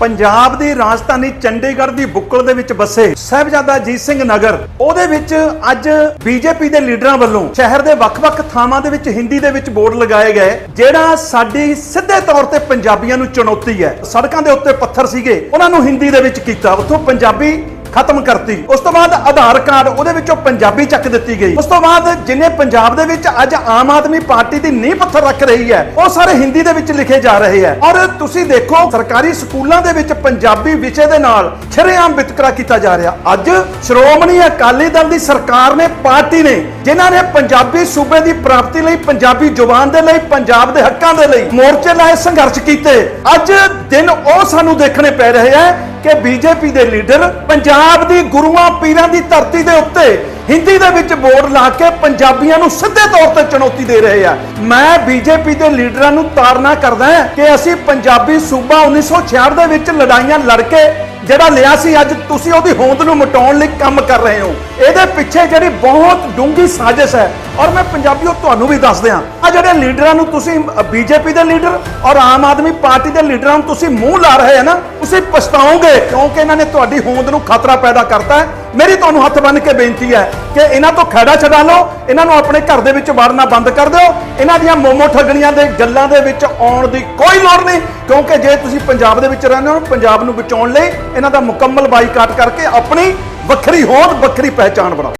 ਪੰਜਾਬ ਦੀ ਰਾਜਧਾਨੀ ਚੰਡੀਗੜ੍ਹ ਦੀ ਬੁੱਕਲ ਦੇ ਵਿੱਚ ਵਸੇ ਸਾਹਿਬਜ਼ਾਦਾ ਅਜੀਤ ਸਿੰਘ ਨਗਰ। ਉਹਦੇ ਵਿੱਚ ਅੱਜ ਬੀਜੇਪੀ ਦੇ ਲੀਡਰਾਂ ਵੱਲੋਂ ਸ਼ਹਿਰ ਦੇ ਵੱਖ-ਵੱਖ ਥਾਵਾਂ ਦੇ ਵਿੱਚ ਹਿੰਦੀ ਦੇ ਵਿੱਚ ਬੋਰਡ ਲਗਾਏ ਗਏ, ਜਿਹੜਾ ਸਾਡੀ ਸਿੱਧੇ ਤੌਰ ਤੇ ਪੰਜਾਬੀਆਂ ਨੂੰ ਚੁਣੌਤੀ ਹੈ। ਸੜਕਾਂ ਦੇ ਉੱਤੇ ਪੱਥਰ ਸੀਗੇ, ਉਹਨਾਂ ਨੂੰ ਹਿੰਦੀ ਦੇ ਵਿੱਚ ਕੀਤਾ। ਉੱਥੋਂ ਪੰਜਾਬੀ ਖਤਮ ਕਰਤੀ। ਉਸ ਤੋਂ ਬਾਅਦ ਆਧਾਰ ਕਾਰਡ ਉਹਦੇ ਵਿੱਚੋਂ ਪੰਜਾਬੀ ਚੱਕ ਦਿੱਤੀ ਗਈ। ਉਸ ਤੋਂ ਬਾਅਦ ਜਿਨੇ ਪੰਜਾਬ ਦੇ ਵਿੱਚ ਅੱਜ ਆਮ ਆਦਮੀ ਪਾਰਟੀ ਦੀ ਨੀਂਹ ਪੱਥਰ ਰੱਖ ਰਹੀ ਹੈ, ਉਹ ਸਾਰੇ ਹਿੰਦੀ ਦੇ ਵਿੱਚ ਲਿਖੇ ਜਾ ਰਹੇ ਹੈ। ਔਰ ਤੁਸੀਂ ਦੇਖੋ, ਸਰਕਾਰੀ ਸਕੂਲਾਂ ਦੇ ਵਿੱਚ ਪੰਜਾਬੀ ਵਿਸ਼ੇ ਦੇ ਨਾਲ ਸ਼ਰੇਆਮ ਵਿਤਕਰਾ ਕੀਤਾ ਜਾ ਰਿਹਾ। ਅੱਜ ਸ਼੍ਰੋਮਣੀ ਅਕਾਲੀ ਦਲ ਦੀ ਸਰਕਾਰ ਨੇ ਪਾਰਟੀ ਨੇ, ਜਿਨ੍ਹਾਂ ਨੇ ਪੰਜਾਬੀ ਸੂਬੇ ਦੀ ਪ੍ਰਾਪਤੀ ਲਈ, ਪੰਜਾਬੀ ਜ਼ੁਬਾਨ ਦੇ ਲਈ, ਪੰਜਾਬ ਦੇ ਹੱਕਾਂ ਦੇ ਲਈ ਮੋਰਚੇ ਲਾਏ ਸੰਘਰਸ਼ ਕੀਤੇ। ਅੱਜ ਦਿਨ ਉਹ ਸਾਨੂੰ ਦੇਖਣੇ ਪੈ ਰਹੇ ਹੈ ਕਿ ਬੀਜੇਪੀ ਦੇ ਲੀਡਰ ਪੰਜਾਬ ਦੀ ਗੁਰੂਆਂ ਪੀਰਾਂ ਦੀ ਧਰਤੀ ਦੇ ਉੱਤੇ ਹਿੰਦੀ ਦੇ ਵਿੱਚ ਬੋਰਡ ਲਾ ਕੇ ਪੰਜਾਬੀਆਂ ਨੂੰ ਸਿੱਧੇ ਤੌਰ ਤੇ ਚੁਣੌਤੀ ਦੇ ਰਹੇ ਆ। ਮੈਂ ਬੀਜੇਪੀ ਦੇ ਲੀਡਰਾਂ ਨੂੰ ਤਾਰਨਾ ਕਰਦਾ ਕਿ ਅਸੀਂ ਪੰਜਾਬੀ ਸੂਬਾ 1966 ਦੇ ਵਿੱਚ ਲੜਾਈਆਂ ਲੜ ਕੇ ਜਿਹੜਾ ਲਿਆ ਸੀ ਅੱਜ ਤੁਸੀਂ ਉਹਦੀ ਹੋਂਦ ਨੂੰ ਮਿਟਾਉਣ ਲਈ ਕੰਮ ਕਰ ਰਹੇ ਹੋ। ਇਹਦੇ ਪਿੱਛੇ ਜਿਹੜੀ ਬਹੁਤ ਡੂੰਘੀ ਸਾਜ਼ਿਸ਼ ਹੈ ਔਰ ਮੈਂ ਪੰਜਾਬੀਓ ਤੁਹਾਨੂੰ ਵੀ ਦੱਸ ਦਿਆਂ ਆ ਜਿਹੜੇ ਲੀਡਰਾਂ ਨੂੰ ਤੁਸੀਂ ਬੀਜੇਪੀ ਦੇ ਲੀਡਰ ਔਰ ਆਮ ਆਦਮੀ ਪਾਰਟੀ ਦੇ ਲੀਡਰਾਂ ਨੂੰ ਤੁਸੀਂ ਮੂੰਹ ਲਾ ਰਹੇ ਹੋ ਨਾ, ਤੁਸੀਂ ਪਛਤਾਓਗੇ, ਕਿਉਂਕਿ ਇਹਨਾਂ ਨੇ ਤੁਹਾਡੀ ਹੋਂਦ ਨੂੰ ਖਤਰਾ ਪੈਦਾ ਕਰਤਾ ਹੈ। ਮੇਰੀ ਤੁਹਾਨੂੰ ਹੱਥ ਬੰਨ੍ਹ ਕੇ ਬੇਨਤੀ ਹੈ ਕਿ ਇਹਨਾਂ ਤੋਂ ਖੜਾ ਛਡਾ ਲਓ, ਇਹਨਾਂ ਨੂੰ ਆਪਣੇ ਘਰ ਦੇ ਵਿੱਚ ਵੜਨਾ ਬੰਦ ਕਰ ਦਿਓ। ਇਹਨਾਂ ਦੀਆਂ ਮੋਮੋ ਠੱਗਣੀਆਂ ਦੇ ਗੱਲਾਂ ਦੇ ਵਿੱਚ ਆਉਣ ਦੀ ਕੋਈ ਲੋੜ ਨਹੀਂ, ਕਿਉਂਕਿ ਜੇ ਤੁਸੀਂ ਪੰਜਾਬ ਦੇ ਵਿੱਚ ਰਹਿੰਦੇ ਹੋ, ਪੰਜਾਬ ਨੂੰ ਬਚਾਉਣ ਲਈ ਇਹਨਾਂ ਦਾ ਮੁਕੰਮਲ ਬਾਈਕਾਟ ਕਰਕੇ ਆਪਣੀ ਵੱਖਰੀ ਹੋਂਦ, ਵੱਖਰੀ ਪਹਿਚਾਣ ਬਣਾਓ।